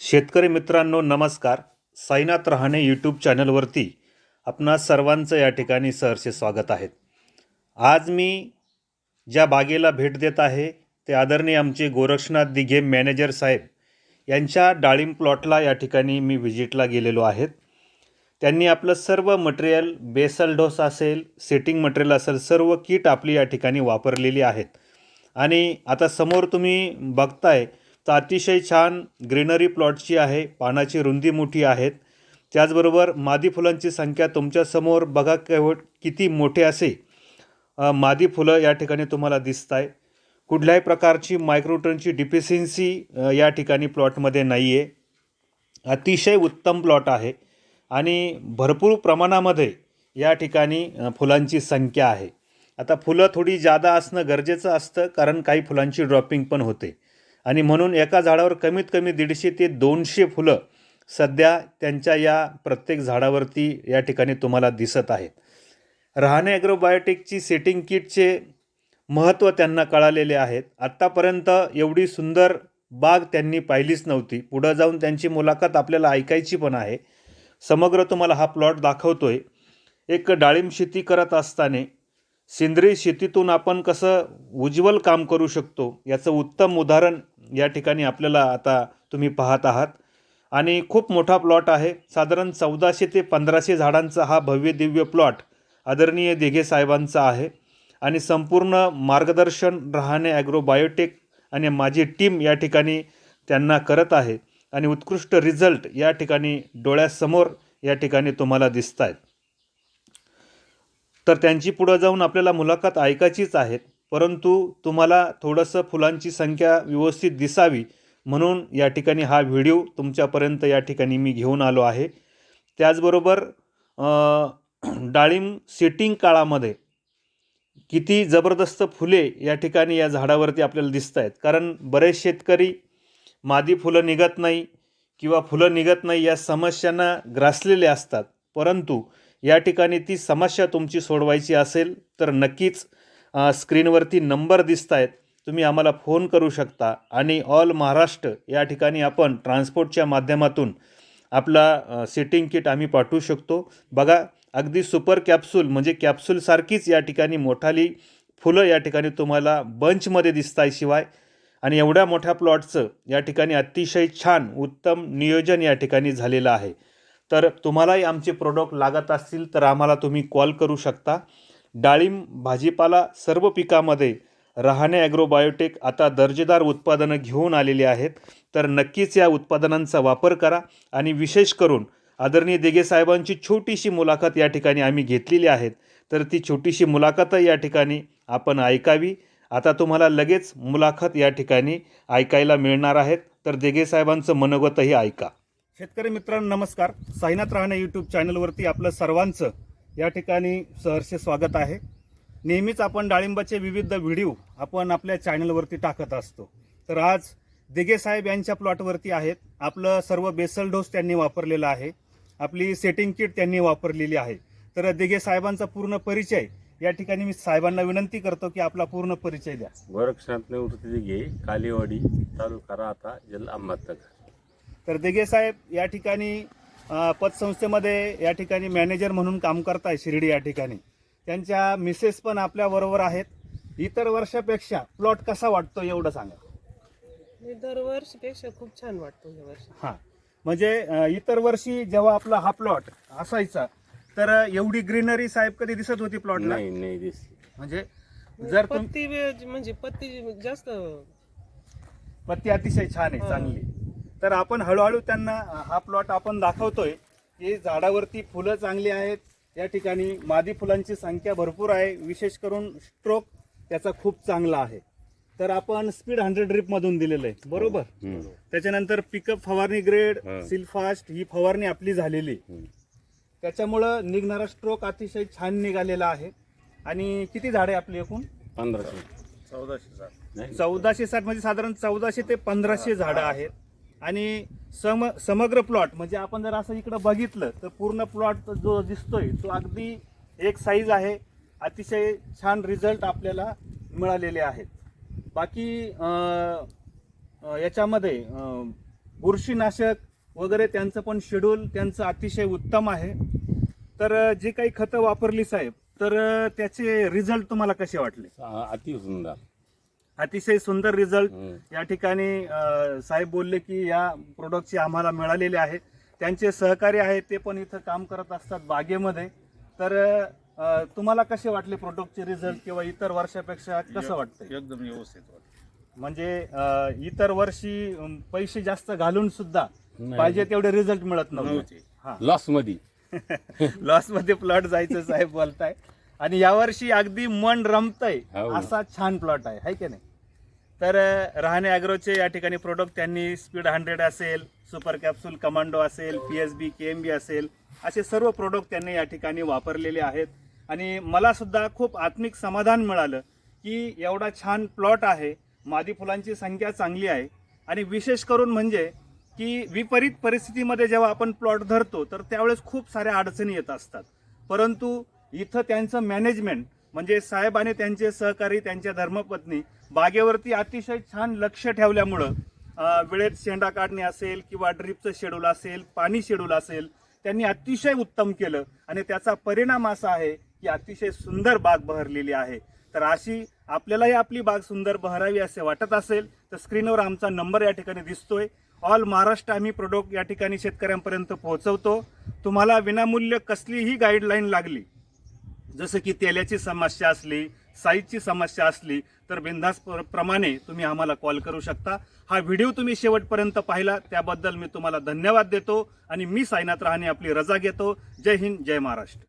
शेतकरी मित्रांनो नमस्कार. साईनाथ रहाणे यूट्यूब चॅनलवरती आपणा सर्वांचं या ठिकाणी सहर्षे स्वागत आहे. आज मी ज्या बागेला भेट देत आहे ते आदरणीय आमचे गोरक्षनाथ दिघे मॅनेजर साहेब यांच्या डाळिंब प्लॉटला या ठिकाणी मी व्हिजिटला गेलेलो आहेत. त्यांनी आपलं सर्व मटेरियल बेसल डोस असेल सेटिंग मटेरियल असेल सर्व किट आपली या ठिकाणी वापरलेली आहेत. आणि आता समोर तुम्ही बघताय तर अतिशय छान ग्रीनरी प्लॉटची आहे पानाची रुंदी मोठी आहेत. त्याचबरोबर मादी फुलांची संख्या तुमच्यासमोर बघा केवळ किती मोठे असे. मादी फुलं या ठिकाणी तुम्हाला दिसत आहे कुठल्याही प्रकारची मायक्रोटनची डिफिशियन्सी या ठिकाणी प्लॉटमध्ये नाही आहे अतिशय उत्तम प्लॉट आहे आणि भरपूर प्रमाणामध्ये या ठिकाणी फुलांची संख्या आहे. आता फुलं थोडी जादा असणं गरजेचं असतं कारण काही फुलांची ड्रॉपिंग पण होते. आणि म्हणून एका झाडावर कमीत कमी दीडशे ते दोनशे फुलं सध्या त्यांच्या या प्रत्येक झाडावरती या ठिकाणी तुम्हाला दिसत आहेत. रहाणे ॲग्रोबायोटिकची सेटिंग किटचे महत्त्व त्यांना कळालेले आहेत. आत्तापर्यंत एवढी सुंदर बाग त्यांनी पाहिलीच नव्हती. पुढं जाऊन त्यांची मुलाखत आपल्याला ऐकायची पण आहे. समग्र तुम्हाला हा प्लॉट दाखवतोय. एक डाळिंब शेती करत असताना सेंद्रिय शेतीतून आपण कसं उज्ज्वल काम करू शकतो? याचं उत्तम उदाहरण या ठिकाणी आपल्याला आता तुम्ही पाहत आहात. आणि खूप मोठा प्लॉट आहे. साधारण चौदाशे ते पंधराशे झाडांचा हा भव्य दिव्य प्लॉट आदरणीय दिघे साहेबांचा आहे. आणि संपूर्ण मार्गदर्शन राहणे ॲग्रो बायोटेक आणि माझी टीम या ठिकाणी त्यांना करत आहे. आणि उत्कृष्ट रिझल्ट या ठिकाणी डोळ्यासमोर या ठिकाणी तुम्हाला दिसत आहेत तर त्यांची पुढं जाऊन आपल्याला मुलाखत ऐकायचीच आहेत परंतु तुम्हाला थोडंसं फुलांची संख्या व्यवस्थित दिसावी म्हणून या ठिकाणी हा व्हिडिओ तुमच्यापर्यंत या ठिकाणी मी घेऊन आलो आहे. त्याचबरोबर डाळिंब सेटिंग काळामध्ये किती जबरदस्त फुले या ठिकाणी या झाडावरती आपल्याला दिसत आहेत कारण बरेच शेतकरी मादी फुलं निघत नाही किंवा फुलं निघत नाही या समस्यांना ग्रासलेले असतात. परंतु या ठिकाणी ती समस्या तुमची सोडवायची असेल तर नक्कीच स्क्रीनवरती नंबर दिसत आहेत तुम्ही आम्हाला फोन करू शकता. आणि ऑल महाराष्ट्र या ठिकाणी आपण ट्रान्सपोर्टच्या माध्यमातून आपला सिटिंग किट आम्ही पाठवू शकतो. बघा अगदी सुपर कॅप्सूल म्हणजे कॅप्सूलसारखीच या ठिकाणी मोठाली फुलं या ठिकाणी तुम्हाला बंचमध्ये दिसत आहे शिवाय. आणि एवढ्या मोठ्या प्लॉटचं या ठिकाणी अतिशय छान उत्तम नियोजन या ठिकाणी झालेलं आहे. तर तुम्हालाही आमचे प्रोडक्ट लागत असतील तर आम्हाला तुम्ही कॉल करू शकता. डाळिंब भाजीपाला सर्व पिकामध्ये रहाणे ॲग्रोबायोटेक आता दर्जेदार उत्पादनं घेऊन आलेली आहेत. तर नक्कीच या उत्पादनांचा वापर करा आणि विशेष करून आदरणीय देगेसाहेबांची छोटीशी मुलाखत या ठिकाणी आम्ही घेतलेली आहेत. तर ती छोटीशी मुलाखतही या ठिकाणी आपण ऐकावी. आता तुम्हाला लगेच मुलाखत या ठिकाणी ऐकायला मिळणार आहेत. तर देगेसाहेबांचं मनोगतही ऐका. शेतकरी मित्रांनो नमस्कार. साईनाथ राहणे यूट्यूब चॅनलवरती आपलं सर्वांचं या ठिकाणी सहर्ष स्वागत आहे. नेहमीच आपण डाळिंबाचे विविध व्हिडिओ आपण आपल्या चॅनलवरती टाकत असतो. तर आज दिघे साहेब यांच्या प्लॉटवरती आहेत. आपलं सर्व बेसल डोस त्यांनी वापरलेला आहे. आपली सेटिंग किट त्यांनी वापरलेली आहे. तर दिघे साहेबांचा पूर्ण परिचय या ठिकाणी मी साहेबांना विनंती करतो की आपला पूर्ण परिचय द्या. गोरक्षनाथ निवृत्ती घे कालीवाडी तालुका राहता जिल्हा अहमदनगर तर दिघे साहेब या ठिकाणी पतसंस्थेमध्ये या ठिकाणी मॅनेजर म्हणून काम करताय शिर्डी या ठिकाणी. त्यांच्या मिसेस पण आपल्या बरोबर आहेत. इतर वर्षापेक्षा प्लॉट कसा वाटतो एवढं सांगा. दरवर्षीपेक्षा खूप छान वाटतो या वर्षी. हां. म्हणजे अ, इतर वर्षी जेव्हा आपला हा प्लॉट असायचा तर एवढी ग्रीनरी साहेब कधी दिसत होती प्लॉटला? नाही नाही दिसली. म्हणजे जर तुम पत्ती वे- म्हणजे पत्ती जास्त पत्ती अतिशय छान आहे हो. चांगली. तर आपण हळूहळू त्यांना हा प्लॉट आपण दाखवतोय की झाडावरती फुलं चांगली आहेत. या ठिकाणी मादी फुलांची संख्या भरपूर आहे. विशेष करून स्ट्रोक त्याचा खूप चांगला आहे. तर आपण स्पीड हंड्रेड ड्रिप मधून दिलेलं आहे. बरोबर? हम्म. त्याच्यानंतर पिकअप फवारणी ग्रेड हा. सिल्फास्ट ही फवारणी आपली झालेली. त्याच्यामुळं निघणारा स्ट्रोक अतिशय छान निघालेला आहे. आणि किती झाडे आपली एकूण? पंधराशे. नाही चौदाशे साठ म्हणजे साधारण चौदाशे ते पंधराशे झाडं आहेत. आणि सम समग्र प्लॉट म्हणजे आपण जर असं इकडं बघितलं तर पूर्ण प्लॉट जो दिसतोय तो अगदी एक साईज आहे. अतिशय छान रिझल्ट आपल्याला मिळालेले आहेत. बाकी याच्यामध्ये बुरशीनाशक वगैरे त्यांचं पण शेड्यूल त्यांचं अतिशय उत्तम आहे. तर जे जी काही खतं वापरली साहेब तर त्याचे रिझल्ट तुम्हाला कसे वाटले? अति सुंदर. अतिशय सुंदर रिझल्ट. या ठिकाणी साहेब बोलले की या प्रोडक्टचे आम्हाला मिळालेले आहेत त्यांचे सहकारी आहेत ते पण इथं काम करत असतात बागेमध्ये तर तुम्हाला कसे वाटले प्रोडक्टचे रिझल्ट किंवा इतर वर्षापेक्षा कसं वाटतंय एकदम व्यवस्थित वाटतं. म्हणजे इतर वर्षी पैसे जास्त घालून सुद्धा. पाहिजे तेवढे रिझल्ट मिळत नव्हते. हा लॉसमध्ये लॉसमध्ये प्लॉट जायचं साहेब बोलताय आणि यावर्षी अगदी मन रमतय हो. असा छान प्लॉट आहे हाय की नाही तर अ, रहाणे अॅग्रोचे या ठिकाणी प्रोडक्ट त्यांनी स्पीड हंड्रेड असेल सुपर कॅप्सूल कमांडो असेल P S B K M B असेल असे सर्व प्रोडक्ट त्यांनी या ठिकाणी वापरलेले आहेत. आणि मलासुद्धा खूप आत्मिक समाधान मिळालं की एवढा छान प्लॉट आहे मादी फुलांची संख्या चांगली आहे. आणि विशेष करून म्हणजे की विपरीत परिस्थितीमध्ये जेव्हा आपण प्लॉट धरतो तर त्यावेळेस खूप साऱ्या अडचणी येत असतात. परंतु इथं त्यांचं मॅनेजमेंट म्हणजे साहेबाने त्यांचे सहकारी त्यांच्या धर्मपत्नी बागेवरती अतिशय छान लक्ष ठेवल्यामुळं वेळेत शेंडा काढणे असेल किंवा ड्रीपचं शेड्यूल असेल पाणी शेड्यूल असेल त्यांनी अतिशय उत्तम केलं. आणि त्याचा परिणाम असा आहे की अतिशय सुंदर बाग बहरलेली आहे. तर अशी आपल्यालाही आपली बाग सुंदर बहरावी असे वाटत असेल तर स्क्रीनवर आमचा नंबर या ठिकाणी दिसतोय. ऑल महाराष्ट्र आम्ही प्रोडक्ट या ठिकाणी शेतकऱ्यांपर्यंत पोहोचवतो. तुम्हाला विनामूल्य कसलीही गाईडलाईन लागली जसं की तेल्याची समस्या असली साईजची समस्या असली तर बिंदास प्रमाणे तुम्ही आम्हाला कॉल करू शकता. हा व्हिडिओ तुम्ही शेवटपर्यंत पाहिला त्याबद्दल मी तुम्हाला धन्यवाद देतो आणि मी साईनाथ रहाणे आपली रजा घेतो. जय हिंद जय महाराष्ट्र.